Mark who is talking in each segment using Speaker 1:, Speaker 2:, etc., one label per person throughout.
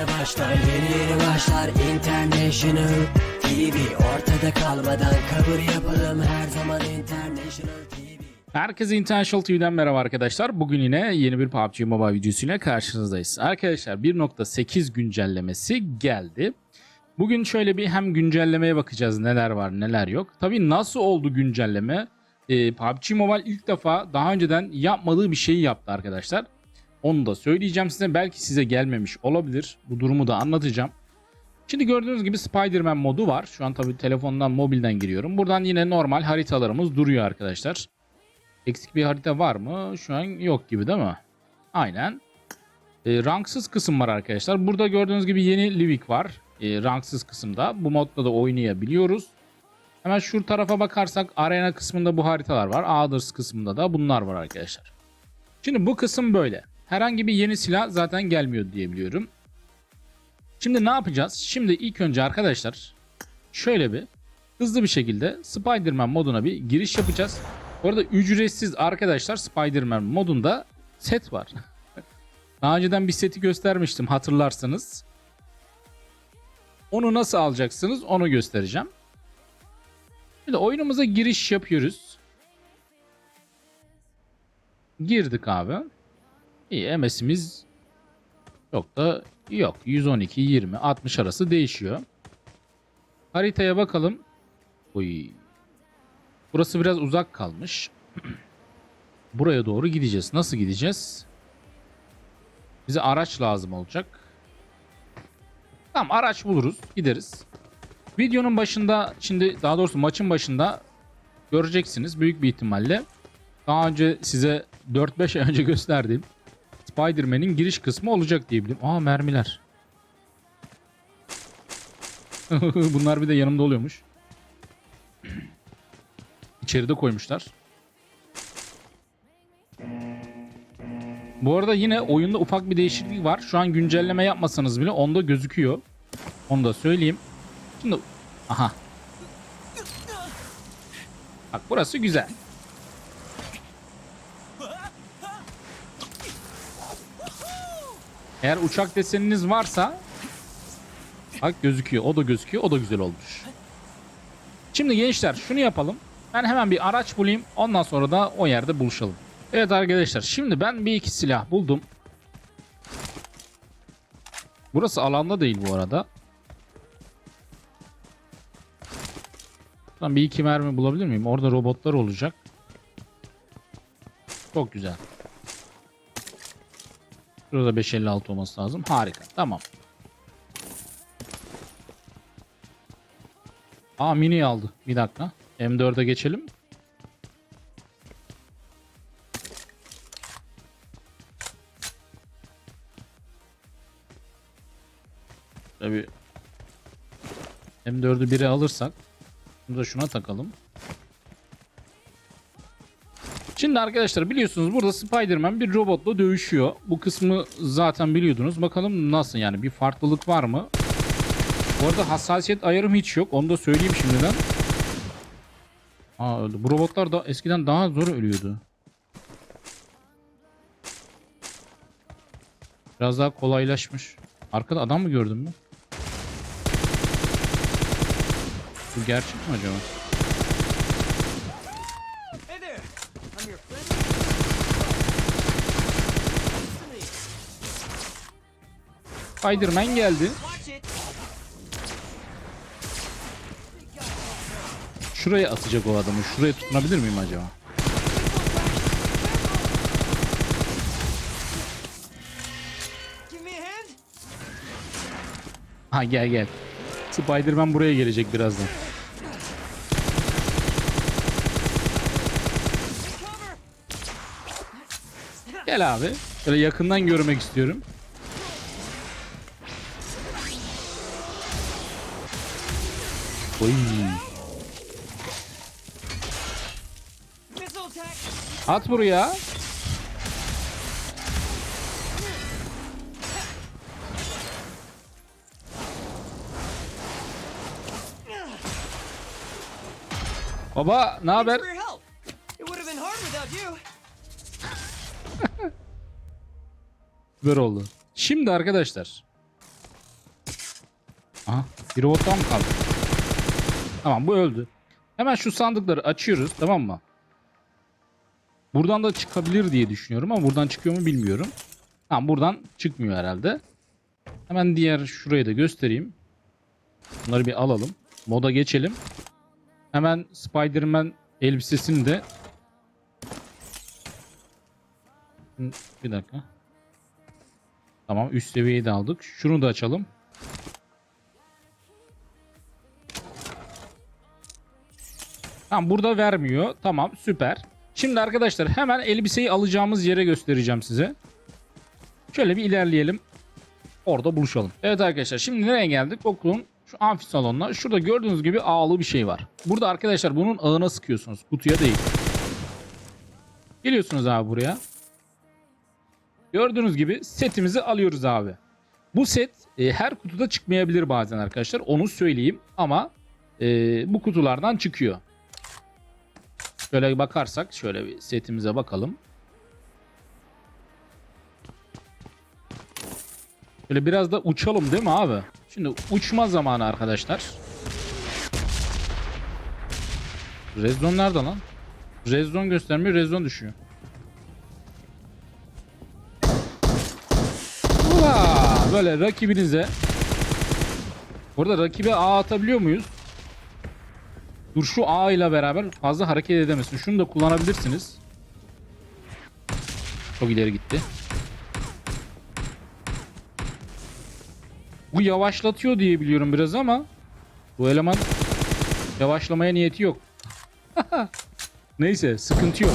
Speaker 1: yeni başlar Yeni yeni başlar International TV Ortada kalmadan kabul yapalım Her zaman International TV
Speaker 2: Herkese International TV'den merhaba arkadaşlar. Bugün yine yeni bir PUBG Mobile videosuyla karşınızdayız. Arkadaşlar 1.8 güncellemesi geldi. Bugün şöyle bir hem güncellemeye bakacağız neler var neler yok. Tabii nasıl oldu güncelleme? Ee, PUBG Mobile ilk defa daha önceden yapmadığı bir şeyi yaptı arkadaşlar. Onu da söyleyeceğim size. Belki size gelmemiş olabilir. Bu durumu da anlatacağım. Şimdi gördüğünüz gibi Spider-Man modu var. Şu an tabii telefondan, mobilden giriyorum. Buradan yine normal haritalarımız duruyor arkadaşlar. Eksik bir harita var mı? Şu an yok gibi değil mi? Aynen. E, ranksız kısım var arkadaşlar. Burada gördüğünüz gibi yeni Livik var. E, ranksız kısımda. Bu modda da oynayabiliyoruz. Hemen şu tarafa bakarsak arena kısmında bu haritalar var. Others kısmında da bunlar var arkadaşlar. Şimdi bu kısım böyle. Herhangi bir yeni silah zaten gelmiyor diyebiliyorum. Şimdi ne yapacağız? Şimdi ilk önce arkadaşlar şöyle bir hızlı bir şekilde Spider-Man moduna bir giriş yapacağız. Bu arada ücretsiz arkadaşlar Spider-Man modunda set var. Daha önceden bir seti göstermiştim hatırlarsanız. Onu nasıl alacaksınız onu göstereceğim. Şimdi oyunumuza giriş yapıyoruz. Girdik abi. İyi MS'imiz çok da yok. 112, 20, 60 arası değişiyor. Haritaya bakalım. Uy. Burası biraz uzak kalmış. Buraya doğru gideceğiz. Nasıl gideceğiz? Bize araç lazım olacak. Tamam araç buluruz. Gideriz. Videonun başında şimdi daha doğrusu maçın başında göreceksiniz büyük bir ihtimalle. Daha önce size 4-5 ay önce gösterdiğim Spider-Man'in giriş kısmı olacak diye biliyorum. Aa mermiler. Bunlar bir de yanımda oluyormuş. İçeride koymuşlar. Bu arada yine oyunda ufak bir değişiklik var. Şu an güncelleme yapmasanız bile onda gözüküyor. Onu da söyleyeyim. Şimdi aha. Bak burası güzel. Eğer uçak deseniniz varsa bak gözüküyor. O da gözüküyor. O da güzel olmuş. Şimdi gençler şunu yapalım. Ben hemen bir araç bulayım. Ondan sonra da o yerde buluşalım. Evet arkadaşlar şimdi ben bir iki silah buldum. Burası alanda değil bu arada. Tamam bir iki mermi bulabilir miyim? Orada robotlar olacak. Çok güzel. Şurada 556 olması lazım. Harika. Tamam. Aa mini aldı. Bir dakika. M4'e geçelim. Tabi M4'ü biri alırsak bunu da şuna takalım. Şimdi arkadaşlar biliyorsunuz burada Spider-Man bir robotla dövüşüyor. Bu kısmı zaten biliyordunuz. Bakalım nasıl yani bir farklılık var mı? Bu arada hassasiyet ayarım hiç yok. Onu da söyleyeyim şimdiden. Aa öldü. Bu robotlar da eskiden daha zor ölüyordu. Biraz daha kolaylaşmış. Arkada adam mı gördün mü? Bu gerçek mi acaba? Spider-Man geldi. Şuraya atacak o adamı. Şuraya tutunabilir miyim acaba? Ha gel gel. Spider-Man buraya gelecek birazdan. Gel abi. Şöyle yakından görmek istiyorum. Oy. At buraya. Baba ne haber? Böyle oldu. Şimdi arkadaşlar Aha. Bir robot daha mı kaldı? Tamam bu öldü. Hemen şu sandıkları açıyoruz tamam mı? Buradan da çıkabilir diye düşünüyorum ama buradan çıkıyor mu bilmiyorum. Tamam buradan çıkmıyor herhalde. Hemen diğer şurayı da göstereyim. Bunları bir alalım. Moda geçelim. Hemen Spider-Man elbisesini de bir dakika. Tamam üst seviyeyi de aldık. Şunu da açalım. Tamam burada vermiyor. Tamam süper. Şimdi arkadaşlar hemen elbiseyi alacağımız yere göstereceğim size. Şöyle bir ilerleyelim. Orada buluşalım. Evet arkadaşlar şimdi nereye geldik? Okulun şu amfi salonuna. Şurada gördüğünüz gibi ağlı bir şey var. Burada arkadaşlar bunun ağına sıkıyorsunuz. Kutuya değil. Geliyorsunuz abi buraya. Gördüğünüz gibi setimizi alıyoruz abi. Bu set e, her kutuda çıkmayabilir bazen arkadaşlar. Onu söyleyeyim ama e, bu kutulardan çıkıyor. Şöyle bakarsak şöyle bir setimize bakalım. Şöyle biraz da uçalım değil mi abi? Şimdi uçma zamanı arkadaşlar. Rezon nerede lan? Rezon göstermiyor, rezon düşüyor. Ula! Böyle rakibinize Burada rakibe A atabiliyor muyuz? Dur şu A ile beraber fazla hareket edemesin. Şunu da kullanabilirsiniz. Çok ileri gitti. Bu yavaşlatıyor diye biliyorum biraz ama bu eleman yavaşlamaya niyeti yok. Neyse sıkıntı yok.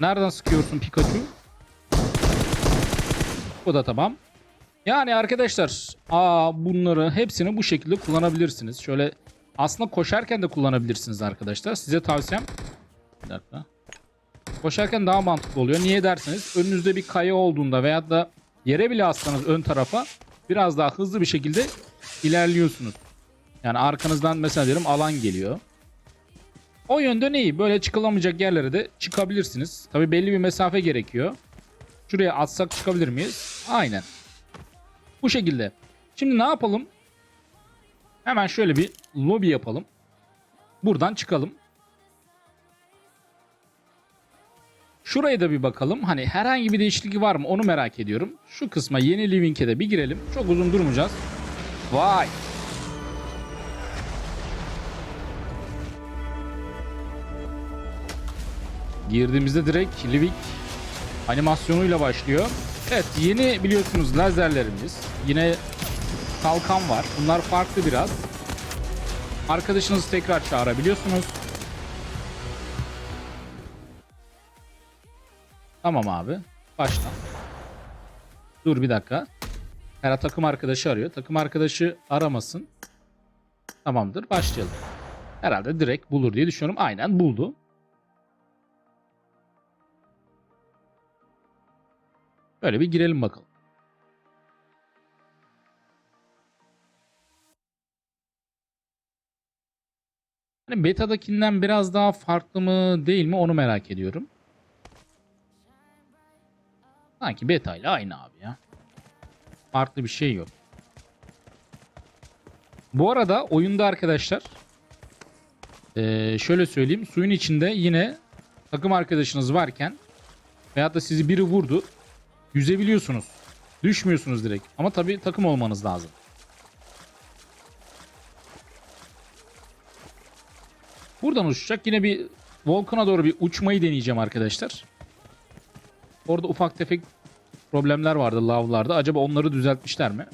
Speaker 2: Nereden sıkıyorsun Pikachu? Bu da tamam. Yani arkadaşlar aa bunları hepsini bu şekilde kullanabilirsiniz. Şöyle aslında koşarken de kullanabilirsiniz arkadaşlar. Size tavsiyem bir dakika. Koşarken daha mantıklı oluyor. Niye derseniz önünüzde bir kaya olduğunda veyahut da yere bile assanız ön tarafa biraz daha hızlı bir şekilde ilerliyorsunuz. Yani arkanızdan mesela diyelim alan geliyor. O yönden iyi. Böyle çıkılamayacak yerlere de çıkabilirsiniz. Tabi belli bir mesafe gerekiyor. Şuraya atsak çıkabilir miyiz? Aynen. Bu şekilde. Şimdi ne yapalım? Hemen şöyle bir lobi yapalım. Buradan çıkalım. Şuraya da bir bakalım. Hani herhangi bir değişiklik var mı onu merak ediyorum. Şu kısma yeni living'e de bir girelim. Çok uzun durmayacağız. Vay. Girdiğimizde direkt living animasyonuyla başlıyor. Evet yeni biliyorsunuz lazerlerimiz. Yine kalkan var. Bunlar farklı biraz. Arkadaşınızı tekrar çağırabiliyorsunuz. Tamam abi. Başla. Dur bir dakika. Her takım arkadaşı arıyor. Takım arkadaşı aramasın. Tamamdır. Başlayalım. Herhalde direkt bulur diye düşünüyorum. Aynen buldu. Böyle bir girelim bakalım. Hani beta'dakinden biraz daha farklı mı değil mi onu merak ediyorum. Sanki beta ile aynı abi ya. Farklı bir şey yok. Bu arada oyunda arkadaşlar şöyle söyleyeyim suyun içinde yine takım arkadaşınız varken veyahut da sizi biri vurdu yüzebiliyorsunuz. Düşmüyorsunuz direkt. Ama tabii takım olmanız lazım. Buradan uçacak. Yine bir volkana doğru bir uçmayı deneyeceğim arkadaşlar. Orada ufak tefek problemler vardı lavlarda. Acaba onları düzeltmişler mi?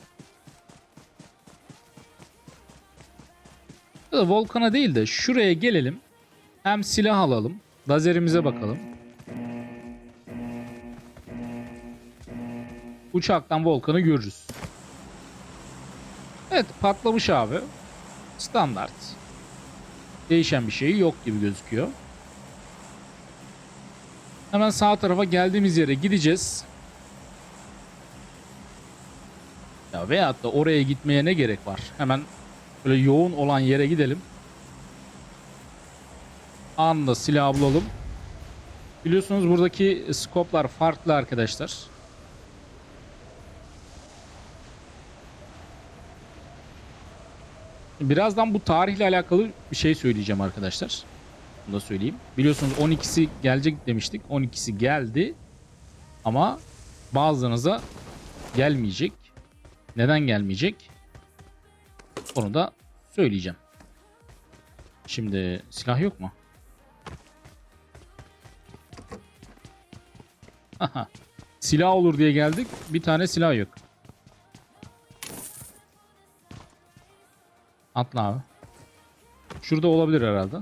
Speaker 2: Ya da volkana değil de şuraya gelelim. Hem silah alalım. Lazerimize bakalım. Uçaktan volkanı görürüz. Evet patlamış abi. Standart. Değişen bir şey yok gibi gözüküyor. Hemen sağ tarafa geldiğimiz yere gideceğiz. Ya veyahut da oraya gitmeye ne gerek var? Hemen böyle yoğun olan yere gidelim. Anında silah bulalım. Biliyorsunuz buradaki skoplar farklı arkadaşlar. Birazdan bu tarihle alakalı bir şey söyleyeceğim arkadaşlar. Bunu da söyleyeyim. Biliyorsunuz 12'si gelecek demiştik. 12'si geldi. Ama bazılarınıza gelmeyecek. Neden gelmeyecek? Onu da söyleyeceğim. Şimdi silah yok mu? Aha. Silah olur diye geldik. Bir tane silah yok. Atla abi. Şurada olabilir herhalde.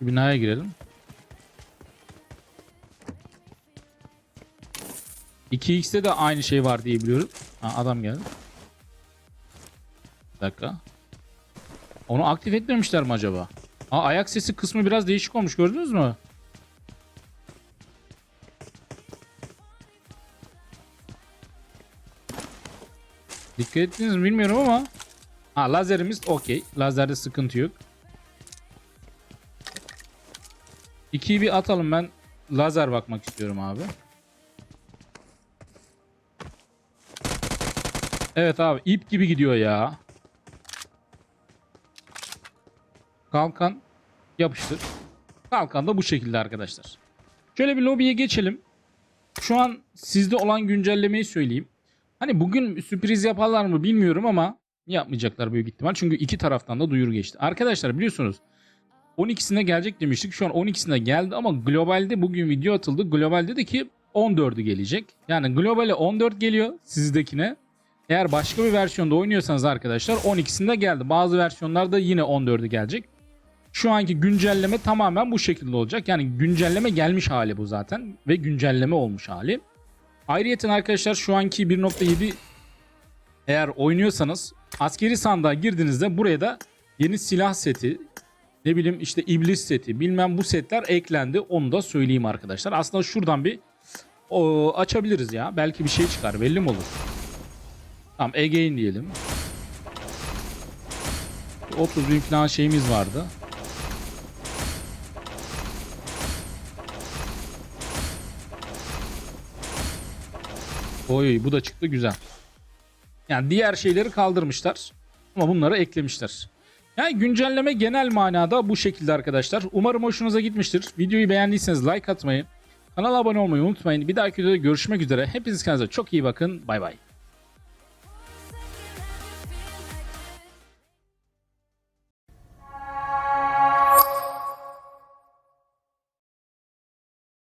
Speaker 2: Binaya girelim. 2x'te de aynı şey var diye biliyorum. Ha, adam geldi. Bir dakika. Onu aktif etmemişler mi acaba? Aa, ayak sesi kısmı biraz değişik olmuş gördünüz mü? Dikkat ettiniz mi bilmiyorum ama. Ha lazerimiz okey. Lazerde sıkıntı yok. 2'yi bir atalım ben lazer bakmak istiyorum abi. Evet abi ip gibi gidiyor ya. Kalkan yapıştır. Kalkan da bu şekilde arkadaşlar. Şöyle bir lobiye geçelim. Şu an sizde olan güncellemeyi söyleyeyim. Hani bugün sürpriz yaparlar mı bilmiyorum ama yapmayacaklar büyük ihtimal. Çünkü iki taraftan da duyuru geçti. Arkadaşlar biliyorsunuz 12'sine gelecek demiştik. Şu an 12'sine geldi ama globalde bugün video atıldı. Globalde de ki 14'ü gelecek. Yani globale 14 geliyor sizdekine. Eğer başka bir versiyonda oynuyorsanız arkadaşlar 12'sinde geldi. Bazı versiyonlarda yine 14'ü gelecek. Şu anki güncelleme tamamen bu şekilde olacak. Yani güncelleme gelmiş hali bu zaten ve güncelleme olmuş hali. Ayrıyeten arkadaşlar şu anki 1.7 eğer oynuyorsanız askeri sandığa girdiğinizde buraya da yeni silah seti ne bileyim işte iblis seti bilmem bu setler eklendi onu da söyleyeyim arkadaşlar. Aslında şuradan bir o, açabiliriz ya. Belki bir şey çıkar belli mi olur? Tamam Ege'in diyelim. 30 bin falan şeyimiz vardı. Oy bu da çıktı güzel. Yani diğer şeyleri kaldırmışlar. Ama bunları eklemişler. Yani güncelleme genel manada bu şekilde arkadaşlar. Umarım hoşunuza gitmiştir. Videoyu beğendiyseniz like atmayı, kanala abone olmayı unutmayın. Bir dahaki videoda görüşmek üzere. Hepiniz kendinize çok iyi bakın. Bay bay.